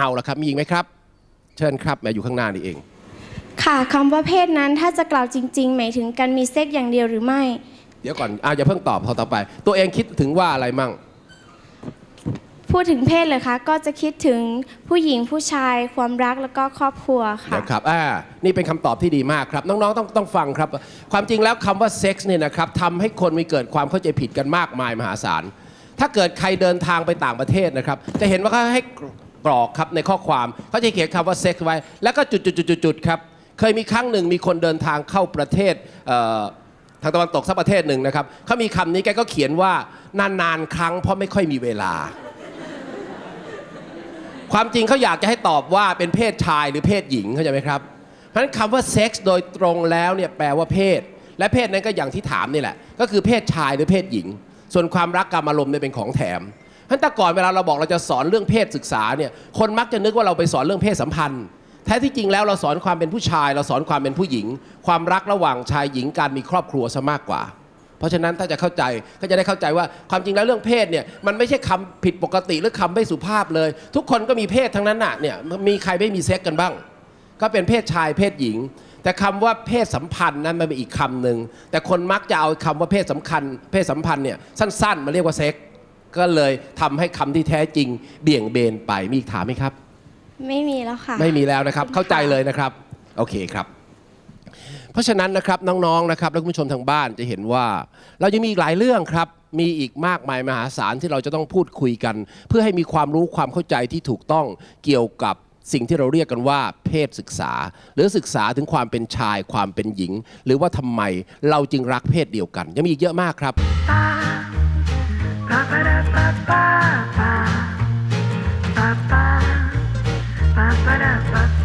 เอาละครับ มีอีกไหมครับ เชิญครับแหมาอยู่ข้างหน้านี่เอง ค่ะคำว่าเพศนั้นถ้าจะกล่าวจริง ๆ หมายถึงการมีเซ็กอย่างเดียวหรือไม่ เดี๋ยวก่อนอ่าอย่าเพิ่งตอบพอต่อไป ตัวเองคิดถึงว่าอะไรมั่ง พูดถึงเพศเลยคะ ก็จะคิดถึงผู้หญิงผู้ชาย ความรักแล้วก็ครอบครัวค่ะ นะครับอ่านี่เป็นคำตอบที่ดีมากครับ น้อง ๆ ต้องต้องฟังครับ ความจริงแล้วคำว่าเซ็กส์เนี่ยนะครับทำให้คนมีเกิดความเข้าใจผิดกันมากมายมหาศาล ถ้าเกิดใครเดินทางไปต่างประเทศนะครับ จะเห็นว่าเขาให้ กรอกครับในข้อความเขาจะเขียนคำว่าเซ็กส์ไว้ แล้วก็จุดๆๆๆครับเคยมีครั้งหนึ่งมีคนเดินทางเข้าประเทศเทางตะวันตกสักประเทศหนึ่งนะครับเขามีคำนี้แกก็เขียนว่านานๆครั้งเพราะไม่ค่อยมีเวลา ความจริงเขาอยากจะให้ตอบว่าเป็นเพศชายหรือเพศหญิงเข้าใจไหมครับเพราะฉะนั้นคำว่าเซ็กส์โดยตรงแล้วเนี่ยแปลว่าเพศ และเพศนั้นก็อย่างที่ถามนี่แหละ ก็คือเพศชายหรือเพศหญิง ส่วนความรักการอารมณ์เนี่ยเป็นของแถม เพราะฉะนั้นแต่ก่อนเวลาเราบอกเราจะสอนเรื่องเพศศึกษาเนี่ยคนมักจะนึกว่าเราไปสอนเรื่องเพศสัมพันธ์ แท้ที่จริงแล้วเราสอนความเป็นผู้ชาย เราสอนความเป็นผู้หญิง ความรักระหว่างชายหญิงการมีครอบครัวซะมากกว่า เพราะฉะนั้นถ้าจะเข้าใจก็จะได้เข้าใจว่าความจริงแล้วเรื่องเพศเนี่ยมันไม่ใช่คำผิดปกติหรือคำไม่สุภาพเลย ทุกคนก็มีเพศทั้งนั้นน่ะเนี่ยมีใครไม่มีเซ็กกันบ้าง ก็เป็นเพศชายเพศหญิงแต่คำว่าเพศสัมพันธ์นั้นมันเป็นอีกคำหนึ่งแต่คนมักจะเอาคำว่าเพศสำคัญ เพศสัมพันธ์เนี่ยสั้น ๆ มาเรียกว่าเซ็ก ก็เลยทำให้คำที่แท้จริงเบี่ยงเบนไปมีอีกถามไหมครับ ไม่มีแล้วค่ะ ไม่มีแล้วนะครับ เข้าใจเลยนะครับ โอเคครับ เพราะฉะนั้นนะครับน้องๆนะครับ และคุณผู้ชมทางบ้านจะเห็นว่า เรายังมีอีกหลายเรื่องครับ มีอีกมากมายมหาศาลที่เราจะต้องพูดคุยกัน เพื่อให้มีความรู้ความเข้าใจที่ถูกต้องเกี่ยวกับสิ่งที่เราเรียกกันว่าเพศศึกษา หรือศึกษาถึงความเป็นชายความเป็นหญิง หรือว่าทำไมเราจึงรักเพศเดียวกัน ยังมีอีกเยอะมากครับ Ba-ba-da-ba-ba Baran bak.